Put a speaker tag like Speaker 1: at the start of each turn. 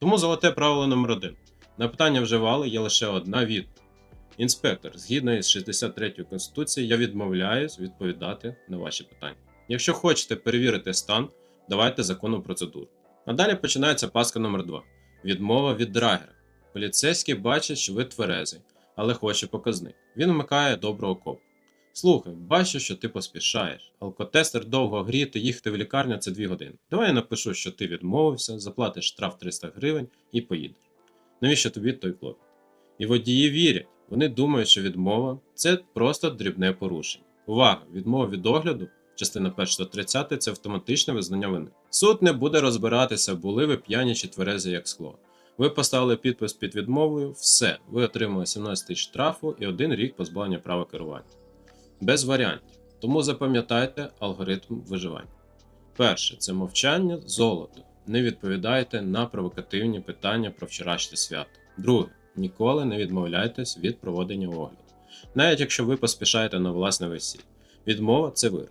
Speaker 1: Тому золоте правило номер 1 На питання вживали є лише одна відповідь. Інспектор, згідно із 63 Конституції, я відмовляюсь відповідати на ваші питання. Якщо хочете перевірити стан, давайте законну процедуру. А далі починається паска номер 2 Відмова від драгера. Поліцейський бачить, що ви тверезий, але хоче показник. Він вмикає доброго копу. Слухай, бачу, що ти поспішаєш. Алкотестер довго гріти, їхати в лікарню це 2 години. Давай я напишу, що ти відмовився, заплатиш штраф 300 гривень і поїдеш. Навіщо тобі той клопіт? І водії вірять. Вони думають, що відмова це просто дрібне порушення. Увага! Відмова від огляду, частина 1 130 це автоматичне визнання вини. Суд не буде розбиратися, були ви п'яні чи тверезі як скло. Ви поставили підпис під відмовою, все, ви отримали 17 тисяч штрафу і один рік позбавлення права керування. Без варіантів. Тому запам'ятайте алгоритм виживання. Перше це мовчання золото. Не відповідайте на провокативні питання про вчорашнє свято. Друге, ніколи не відмовляйтесь від проводення огляду, навіть якщо ви поспішаєте на власне весілля. Відмова це вир.